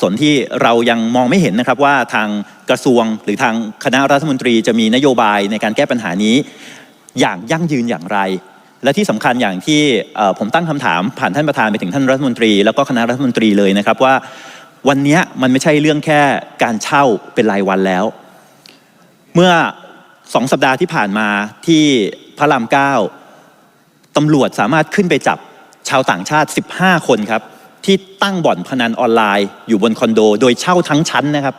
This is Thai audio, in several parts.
สนที่เรายังมองไม่เห็นนะครับว่าทางกระทรวงหรือทางคณะรัฐมนตรีจะมีนโยบายในการแก้ปัญหานี้ อย่างยั่งยืนอย่างไร และที่สำคัญอย่างที่ผมตั้งคำถามผ่านท่านประธานไปถึงท่านรัฐมนตรี แล้วก็คณะรัฐมนตรีเลยนะครับว่า วันนี้มันไม่ใช่เรื่องแค่การเช่าเป็นรายวันแล้ว เมื่อสองสัปดาห์ที่ผ่านมาที่พระรามเก้าตำรวจสามารถขึ้นไปจับชาวต่างชาติ 15 คนครับ ที่ตั้งบ่อนพนันออนไลน์ อยู่บนคอนโด โดยเช่าทั้งชั้นนะครับ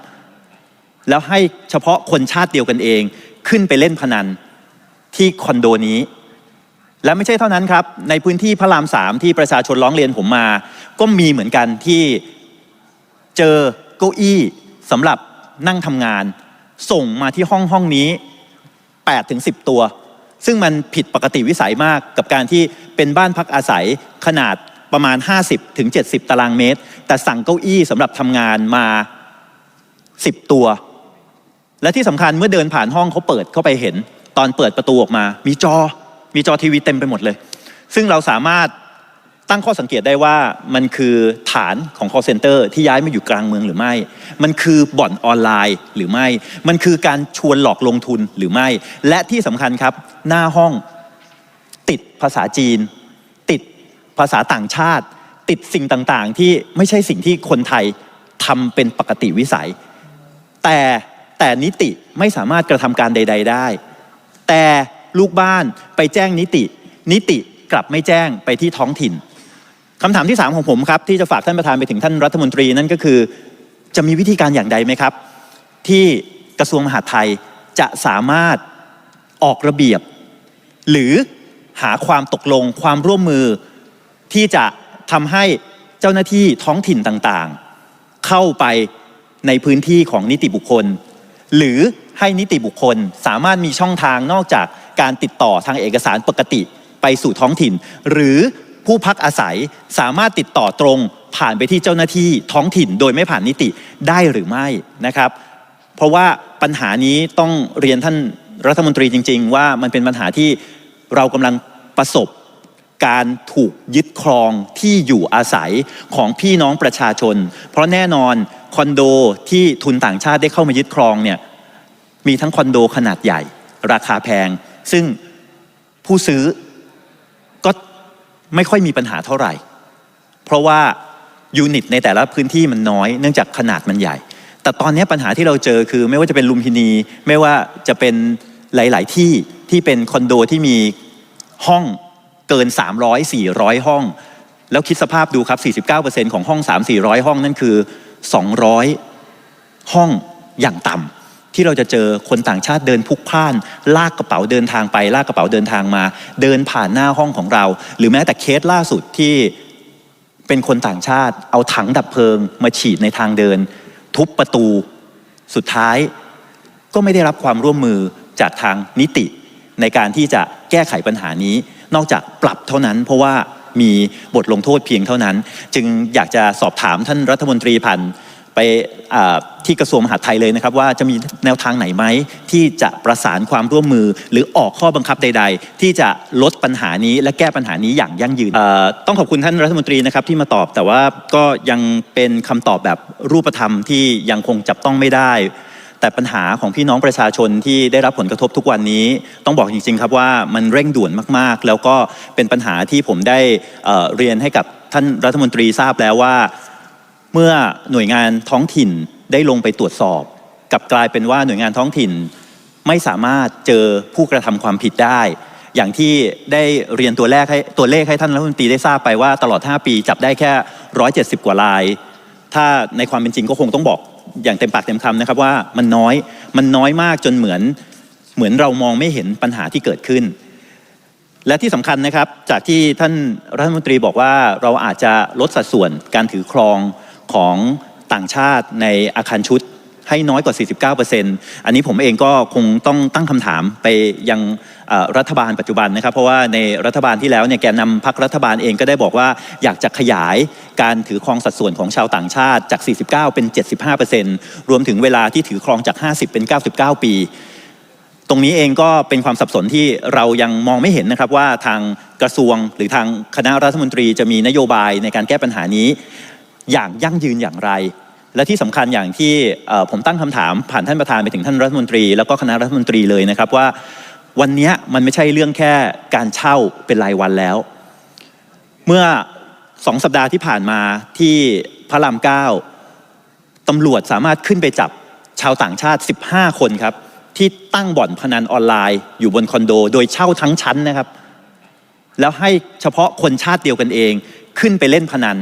แล้วให้เฉพาะคนชาติเดียวกันเอง ขึ้นไปเล่นพนันที่คอนโดนี้ และไม่ใช่เท่านั้นครับ ในพื้นที่พระรามสามที่ประชาชนร้องเรียนผมมา ก็มีเหมือนกันที่เจอเก้าอี้สำหรับนั่งทำงาน ส่งมาที่ห้องห้องนี้8ถึง10 ตัว ซึ่งมันผิดปกติวิสัยมากกับการที่เป็นบ้านพักอาศัยขนาด ประมาณ 50ถึง70ตารางเมตร แต่สั่งเก้าอี้สำหรับทำงานมา 10 ตัว และที่สำคัญเมื่อเดินผ่านห้องเขาเปิดเข้าไปเห็น ตอนเปิดประตูออกมา มีจอ มีจอทีวีเต็มไปหมดเลย ซึ่งเราสามารถตั้งข้อสังเกตได้ว่ามันคือฐานของ call center ที่ย้ายมาอยู่กลางเมืองหรือไม่ มันคือบ่อนออนไลน์หรือไม่ มันคือการชวนหลอกลงทุนหรือไม่ และที่สำคัญครับ หน้าห้องติดภาษาจีน ภาษาต่างชาติ ติดสิ่งต่างๆ ที่ไม่ใช่สิ่งที่คนไทยทำเป็นปกติวิสัย แต่แต่นิติไม่สามารถกระทำการใด ๆ ได้ แต่ลูกบ้านไปแจ้งนิติ นิติกลับไม่แจ้งไปที่ท้องถิ่นคำถามที่ 3 ของผมครับ ที่จะฝากท่านประธานไปถึงท่านรัฐมนตรีนั่นก็คือ จะมีวิธีการอย่างใดไหมครับ ที่กระทรวงมหาดไทยจะสามารถออกระเบียบ หรือหาความตกลงความร่วมมือ ที่จะทำให้เจ้าหน้าที่ท้องถิ่นต่างๆ เข้าไปในพื้นที่ของนิติบุคคล หรือให้นิติบุคคลสามารถมีช่องทางนอกจากการติดต่อทางเอกสารปกติไปสู่ท้องถิ่น หรือผู้พักอาศัยสามารถติดต่อตรงผ่านไปที่เจ้าหน้าที่ท้องถิ่นโดยไม่ผ่านนิติได้หรือไม่นะครับ เพราะว่าปัญหานี้ต้องเรียนท่านรัฐมนตรีจริง ๆ ว่ามันเป็นปัญหาที่เรากำลังประสบ การถูกยึดครองที่อยู่อาศัยของพี่น้องประชาชน เพราะแน่นอนคอนโดที่ทุนต่างชาติได้เข้ามายึดครองเนี่ยมีทั้งคอนโดขนาดใหญ่ ราคาแพง ซึ่งผู้ซื้อก็ไม่ค่อยมีปัญหาเท่าไหร่ เพราะว่ายูนิตในแต่ละพื้นที่มันน้อย เนื่องจากขนาดมันใหญ่ แต่ตอนนี้ปัญหาที่เราเจอคือไม่ว่าจะเป็นลุมพินี ไม่ว่าจะเป็นหลาย ๆ ที่ที่เป็นคอนโดที่มีห้อง เกิน 300 400 ห้อง แล้วคิดสภาพดูครับ 49%ของห้อง 3 400 ห้องนั่นคือ 200 ห้องอย่างต่ำที่เราจะเจอคนต่างชาติเดินพลุกพล่าน ลากกระเป๋าเดินทางไป ลากกระเป๋าเดินทางมา เดินผ่านหน้าห้องของเรา หรือแม้แต่เคสล่าสุดที่เป็นคนต่างชาติ เอาถังดับเพลิง มาฉีดในทางเดิน ทุบประตูสุดท้ายก็ไม่ได้รับความร่วมมือจากทางนิติในการที่จะแก้ไขปัญหานี้ นอกจากปรับเท่านั้น เพราะว่ามีบทลงโทษเพียงเท่านั้น จึงอยากจะสอบถามท่านรัฐมนตรีพันธ์ไปที่กระทรวงมหาดไทยเลยนะครับ ว่าจะมีแนวทางไหนไหมที่จะประสานความร่วมมือ หรือออกข้อบังคับใด ๆ ที่จะลดปัญหานี้และแก้ปัญหานี้อย่างยั่งยืนต้องขอบคุณท่านรัฐมนตรีนะครับที่มาตอบแต่ว่าก็ยังเป็นคำตอบแบบรูปธรรมที่ยังคงจับต้องไม่ได้ แต่ปัญหาของพี่น้องประชาชนที่ได้รับผลกระทบทุกวันนี้ ต้องบอกจริงๆครับว่ามันเร่งด่วนมากๆ แล้วก็เป็นปัญหาที่ผมได้เเรียนให้กับท่านรัฐมนตรีทราบแล้วว่า เมื่อหน่วยงานท้องถิ่นได้ลงไปตรวจสอบกับกลายเป็นว่าหน่วยงานท้องถิ่นไม่สามารถเจอผู้กระทำความผิดได้ อย่างที่ได้เรียนตัวแรกให้ตัวเลขให้ท่านรัฐมนตรีได้ทราบไปว่าตลอด 5 ปีจับได้แค่ 170 กว่าราย ถ้าในความเป็นจริงก็คงต้องบอก อย่างเต็มปากเต็มคำนะครับว่ามันน้อยมันน้อยมากจนเหมือนเหมือนเรามองไม่เห็นปัญหาที่เกิดขึ้น และที่สำคัญนะครับจากที่ท่านรัฐมนตรีบอกว่าเราอาจจะลดสัดส่วนการถือครองของต่างชาติในอาคารชุดให้น้อยกว่า 49%อันนี้ผมเองก็คงต้องตั้งคำถามไปยัง รัฐบาลปัจจุบันนะครับ เพราะว่าในรัฐบาลที่แล้วเนี่ยแกนนำพักรัฐบาลเองก็ได้บอกว่าอยากจะขยายการถือครองสัดส่วนของชาวต่างชาติจาก 49 เป็น 75%รวมถึงเวลาที่ถือครองจาก 50 เป็น 99 ปี ตรงนี้เองก็เป็นความสับสนที่เรายังมองไม่เห็นนะครับว่าทางกระทรวงหรือทางคณะรัฐมนตรีจะมีนโยบายในการแก้ปัญหานี้อย่างยั่งยืนอย่างไรและที่สำคัญอย่างที่ผมตั้งคำถามผ่านท่านประธานไปถึงท่านรัฐมนตรี แล้วก็คณะรัฐมนตรีเลยนะครับว่า วันนี้มันไม่ใช่เรื่องแค่การเช่าเป็นรายวันแล้ว เมื่อสองสัปดาห์ที่ผ่านมาที่พระรามเก้าตำรวจสามารถขึ้นไปจับชาวต่างชาติ 15 คนครับ ที่ตั้งบ่อนพนันออนไลน์ อยู่บนคอนโด โดยเช่าทั้งชั้นนะครับ แล้วให้เฉพาะคนชาติเดียวกันเอง ขึ้นไปเล่นพนัน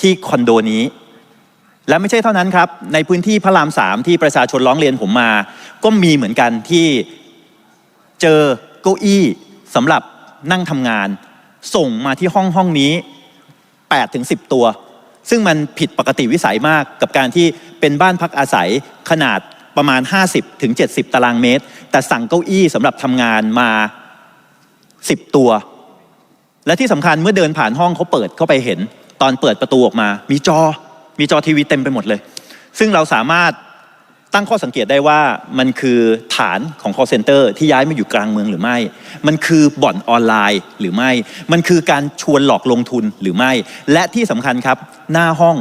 ที่คอนโดนี้ และไม่ใช่เท่านั้นครับ ในพื้นที่พระรามสามที่ประชาชนร้องเรียนผมมา ก็มีเหมือนกันที่ เจอเก้าอี้สำหรับนั่งทำงาน ส่งมาที่ห้องห้องนี้8ถึง10 ตัว ซึ่งมันผิดปกติวิสัยมากกับการที่เป็นบ้านพักอาศัยขนาดประมาณ 50ถึง70 ตารางเมตร แต่สั่งเก้าอี้สำหรับทำงานมา 10 ตัว และที่สำคัญเมื่อเดินผ่านห้องเขาเปิดเข้าไปเห็น ตอนเปิดประตูออกมา มีจอมีจอทีวีเต็มไปหมดเลย ซึ่งเราสามารถ ตั้งข้อสังเกตได้ว่ามันคือฐานของ call center ที่ย้ายมาอยู่กลางเมืองหรือไม่ มันคือบ่อนออนไลน์หรือไม่ มันคือการชวนหลอกลงทุนหรือไม่ และที่สำคัญครับ หน้าห้อง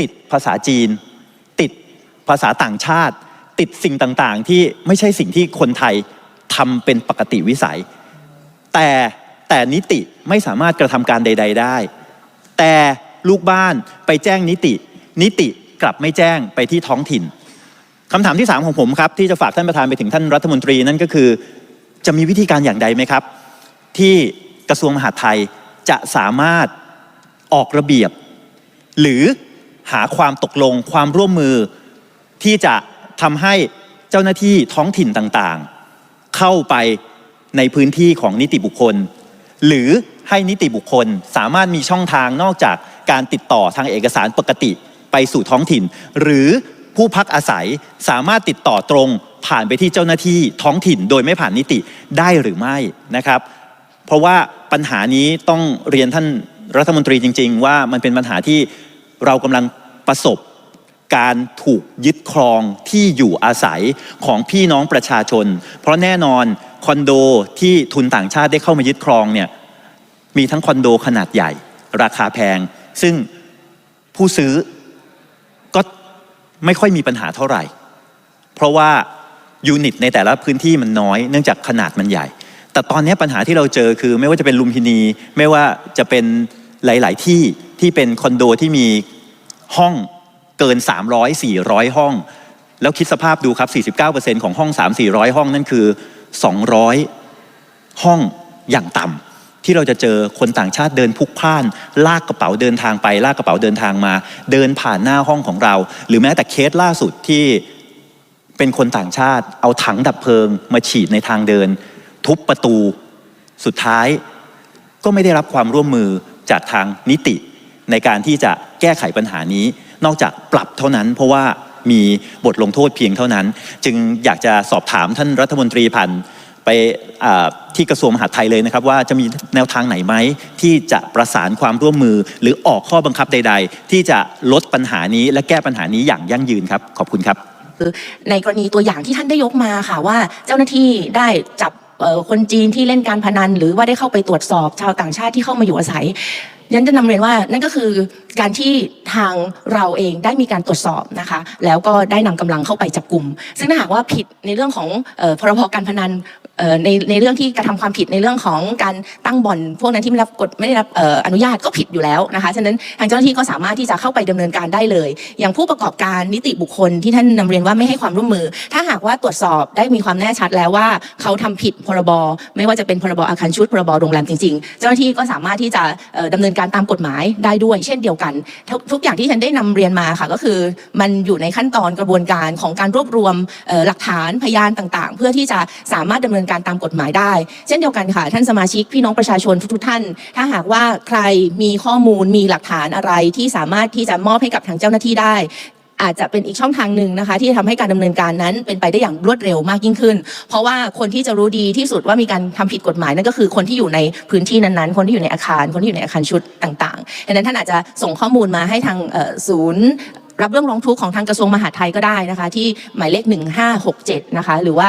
ติดภาษาจีน ติดภาษาต่างชาติ ติดสิ่งต่างๆ ที่ไม่ใช่สิ่งที่คนไทยทำเป็นปกติวิสัย แต่แต่นิติไม่สามารถกระทำการใด ๆ ได้ แต่ลูกบ้านไปแจ้งนิติ นิติกลับไม่แจ้งไปที่ท้องถิ่น คำถามที่ 3 ของผมครับที่จะฝากท่านประธานไปถึงท่านรัฐมนตรีนั่นก็คือ จะมีวิธีการอย่างใดไหมครับ ที่กระทรวงมหาดไทยจะสามารถออกระเบียบ หรือหาความตกลงความร่วมมือ ที่จะทำให้เจ้าหน้าที่ท้องถิ่นต่างๆ เข้าไปในพื้นที่ของนิติบุคคล หรือให้นิติบุคคลสามารถมีช่องทางนอกจากการติดต่อทางเอกสารปกติไปสู่ท้องถิ่น หรือ ผู้พักอาศัยสามารถติดต่อตรงผ่านไปที่เจ้าหน้าที่ท้องถิ่นโดยไม่ผ่านนิติได้หรือไม่นะครับ เพราะว่าปัญหานี้ต้องเรียนท่านรัฐมนตรีจริง ๆ ว่ามันเป็นปัญหาที่เรากำลังประสบการถูกยึดครองที่อยู่อาศัยของพี่น้องประชาชน เพราะแน่นอนคอนโดที่ทุนต่างชาติได้เข้ามายึดครองเนี่ยมีทั้งคอนโดขนาดใหญ่ ราคาแพง ซึ่งผู้ซื้อ ไม่ค่อยมีปัญหาเท่าไหร่ เพราะว่ายูนิตในแต่ละพื้นที่มันน้อย เนื่องจากขนาดมันใหญ่ แต่ตอนนี้ปัญหาที่เราเจอคือ ไม่ว่าจะเป็นลุมพินี ไม่ว่าจะเป็นหลาย ๆ ที่ที่เป็นคอนโดที่มีห้องเกิน 300 400 ห้อง แล้วคิดสภาพดูครับ 49%ของห้อง 3 400 ห้องนั่นคือ 200 ห้องอย่างต่ำ ที่เราจะเจอคนต่างชาติเดินพุกพล่าน ลากกระเป๋าเดินทางไป ลากกระเป๋าเดินทางมา เดินผ่านหน้าห้องของเรา หรือแม้แต่เคสล่าสุดที่เป็นคนต่างชาติ เอาถังดับเพลิง มาฉีดในทางเดิน ทุบประตูสุดท้าย ก็ไม่ได้รับความร่วมมือจากทางนิติ ในการที่จะแก้ไขปัญหานี้ นอกจากปรับเท่านั้น เพราะว่ามีบทลงโทษเพียงเท่านั้น จึงอยากจะสอบถามท่านรัฐมนตรีพันธ์ ไปที่กระทรวงมหาดไทยเลยนะครับ ว่าจะมีแนวทางไหนไหมที่จะประสานความร่วมมือ หรือออกข้อบังคับใด ๆ ที่จะลดปัญหานี้และแก้ปัญหานี้อย่างยั่งยืนครับ ขอบคุณครับคือในกรณีตัวอย่างที่ท่านได้ยกมาค่ะว่าเจ้าหน้าที่ได้จับคนจีนที่เล่นการพนัน หรือว่าได้เข้าไปตรวจสอบชาวต่างชาติที่เข้ามาอยู่อาศัยยันจะนำเรียนว่านั่นก็คือการที่ทางเราเองได้มีการตรวจสอบนะคะ แล้วก็ได้นำกำลังเข้าไปจับกลุ่ม ซึ่งถ้าหากว่าผิดในเรื่องของออพรบการพนัน ในในเรื่องที่กระทำความผิดในเรื่องของการตั้งบ่อนพวกนั้นที่ไม่รับกฎไม่ได้รับอออนุญาตก็ผิดอยู่แล้วนะคะฉะนั้นทางเจ้าหน้าที่ก็สามารถที่จะเข้าไปดำเนินการได้เลย อย่างผู้ประกอบการนิติบุคคลที่ท่านนำเรียนว่าไม่ให้ความร่วมมือ ถ้าหากว่าตรวจสอบได้มีความแน่ชัดแล้วว่าเขาทำผิดพรบไม่ว่าจะเป็นพรบอาคารชุดพรบโรงแรมจริงๆ เจ้าหน้าที่ก็สามารถที่จะเอ่อดำเนินการตามกฎหมายได้ด้วยเช่นเดียวกัน ทุกทุกอย่างที่ฉันได้นำเรียนมาค่ะก็คือ มันอยู่ในขั้นตอนกระบวนการของการรวบรวมหลักฐานพยานต่างๆ เพื่อที่จะสามารถดำเนินการตามกฎหมายได้ เช่นเดียวกันค่ะ ท่านสมาชิกพี่น้องประชาชนทุกๆท่าน ถ้าหากว่าใครมีข้อมูลมีหลักฐานอะไรที่สามารถที่จะมอบให้กับทางเจ้าหน้าที่ได้อาจจะเป็นอีกช่องทางหนึ่งนะคะ ที่จะทำให้การดำเนินการนั้นเป็นไปได้อย่างรวดเร็วมากยิ่งขึ้น เพราะว่าคนที่จะรู้ดีที่สุดว่ามีการทำผิดกฎหมายนั่นก็คือคนที่อยู่ในพื้นที่นั้นๆ คนที่อยู่ในอาคาร คนที่อยู่ในอาคารชุดต่างๆดังนั้นท่านอาจจะส่งข้อมูลมาให้ทางศูนย์ รับเรื่องร้องทุกข์ของทางกระทรวงมหาดไทยก็ได้นะคะ ที่หมายเลข 1567 นะคะ หรือว่า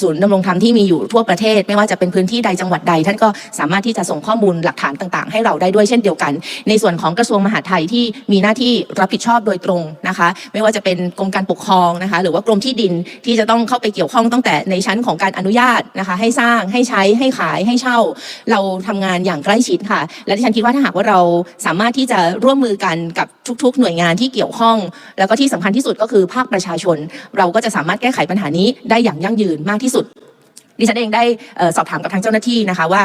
ศูนย์ดำรงธรรมที่มีอยู่ทั่วประเทศ ไม่ว่าจะเป็นพื้นที่ใดจังหวัดใด ท่านก็สามารถที่จะส่งข้อมูลหลักฐานต่างๆ ให้เราได้ด้วยเช่นเดียวกัน ในส่วนของกระทรวงมหาดไทยที่มีหน้าที่รับผิดชอบโดยตรงนะคะ ไม่ว่าจะเป็นกรมการปกครองนะคะ หรือว่ากรมที่ดินที่จะต้องเข้าไปเกี่ยวข้องตั้งแต่ในชั้นของการอนุญาตนะคะ ให้สร้างให้ใช้ให้ขายให้เช่า เราทำงานอย่างใกล้ชิดค่ะ และที่ฉันคิดว่าถ้าหากว่าเราสามารถที่จะร่วมมือกันกับ ทุกๆ หน่วยงานที่เกี่ยวข้อง แล้วก็ที่สำคัญที่สุดก็คือภาคประชาชน เราก็จะสามารถแก้ไขปัญหานี้ได้อย่างยั่งยืนมากที่สุดดิฉันเองได้สอบถามกับทางเจ้าหน้าที่นะคะว่า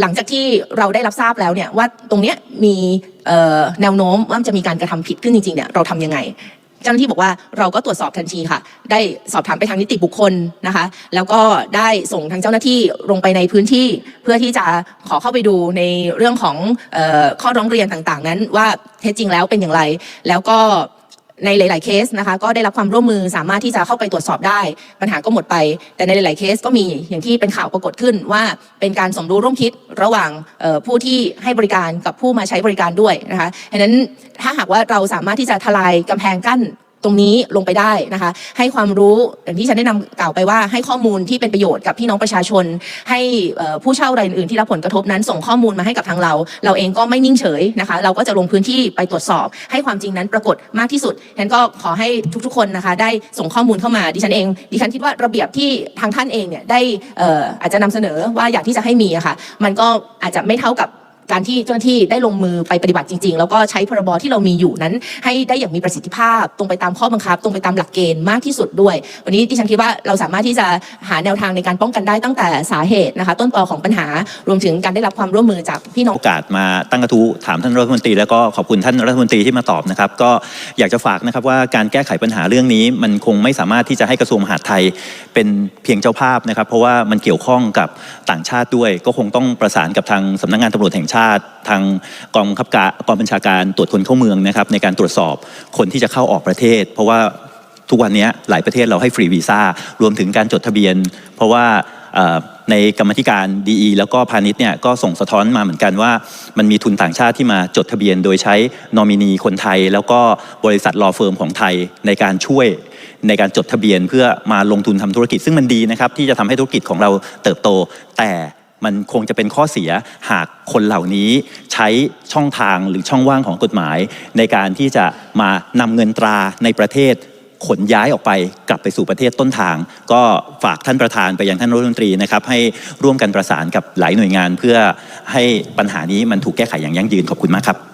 หลังจากที่เราได้รับทราบแล้วเนี่ยว่าตรงเนี้ยมีแนวโน้มว่าจะมีการกระทำผิดขึ้นจริงๆเนี่ยเราทำยังไง เจ้าหน้าที่บอกว่าเราก็ตรวจสอบทันทีค่ะ ได้สอบถามไปทางนิติบุคคลนะคะ แล้วก็ได้ส่งทางเจ้าหน้าที่ลงไปในพื้นที่ เพื่อที่จะขอเข้าไปดูในเรื่องของออข้อร้องเรียนต่างๆ นั้นว่าเท็จจริงแล้วเป็นอย่างไร แล้วก็ ในหลาย ๆ เคสนะคะ ก็ได้รับความร่วมมือสามารถที่จะเข้าไปตรวจสอบได้ ปัญหาก็หมดไป แต่ในหลาย ๆ เคสก็มีอย่างที่เป็นข่าวปรากฏขึ้นว่าเป็นการสมรู้ร่วมคิดระหว่างผู้ที่ให้บริการกับผู้มาใช้บริการด้วยนะคะดังนั้นถ้าหากว่าเราสามารถที่จะทลายกำแพงกั้น ตรงนี้ลงไปได้นะคะ ให้ความรู้อย่างที่ฉันได้นำกล่าวไปว่าให้ข้อมูลที่เป็นประโยชน์กับพี่น้องประชาชน ให้ผู้เช่ารายอื่นที่รับผลกระทบนั้น ส่งข้อมูลมาให้กับทางเรา เราเองก็ไม่นิ่งเฉยนะคะ เราก็จะลงพื้นที่ไปตรวจสอบ ให้ความจริงนั้นปรากฏมากที่สุดฉันก็ขอให้ทุกๆคนนะคะได้ส่งข้อมูลเข้ามาดิฉันเอง ดิฉันคิดว่าระเบียบที่ทางท่านเองเนี่ยได้อ่าจจะนำเสนอว่าอยากที่จะให้มีอะค่ะมันก็อาจจะไม่เท่ากับ การที่เจ้าหน้าที่ได้ลงมือไปปฏิบัติจริง ๆ แล้วก็ใช้พรบที่เรามีอยู่นั้น ให้ได้อย่างมีประสิทธิภาพตรงไปตามข้อบังคับ ตรงไปตามหลักเกณฑ์มากที่สุดด้วย วันนี้ดิฉันคิดว่าเราสามารถที่จะหาแนวทางในการป้องกันได้ตั้งแต่สาเหตุนะคะ ต้นตอของปัญหารวมถึงการได้รับความร่วมมือจากพี่น้องโอกาสมาตั้งกระทู้ถามท่านรัฐมนตรีแล้วก็ขอบคุณท่านรัฐมนตรีที่มาตอบนะครับ ก็อยากจะฝากนะครับว่าการแก้ไขปัญหาเรื่องนี้ มันคงไม่สามารถที่จะให้กระทรวงมหาดไทยเป็นเพียงเจ้าภาพนะครับ เพราะว่ามันเกี่ยวข้องกับต่างชาติด้วย ก็คงต้องประสานกับทางสำนักงานตำรวจแห่งชาติทางกองบังคับการกองบัญชาการตรวจคนเข้าเมืองนะครับในการตรวจสอบคนที่จะเข้าออกประเทศ เพราะว่าทุกวันนี้หลายประเทศเราให้ฟรีวีซ่ารวมถึงการจดทะเบียน เพราะว่าในกรรมธิการดีแล้วก็พาณิชย์เนี่ยก็ส่งสะท้อนมาเหมือนกันว่า มันมีทุนต่างชาติที่มาจดทะเบียน โดยใช้นอมินีคนไทย แล้วก็บริษัทรอเฟิร์มของไทยในการช่วยในการจดทะเบียนเพื่อมาลงทุนทำธุรกิจ ซึ่งมันดีนะครับที่จะทำให้ธุรกิจของเราเติบโตแต่ มันคงจะเป็นข้อเสียหากคนเหล่านี้ใช้ช่องทางหรือช่องว่างของกฎหมาย ในการที่จะมานำเงินตราในประเทศขนย้ายออกไปกลับไปสู่ประเทศต้นทาง ก็ฝากท่านประธานไปยังท่านรัฐมนตรีนะครับให้ร่วมกันประสานกับหลายหน่วยงาน เพื่อให้ปัญหานี้มันถูกแก้ไขอย่างยั่งยืนขอบคุณมากครับ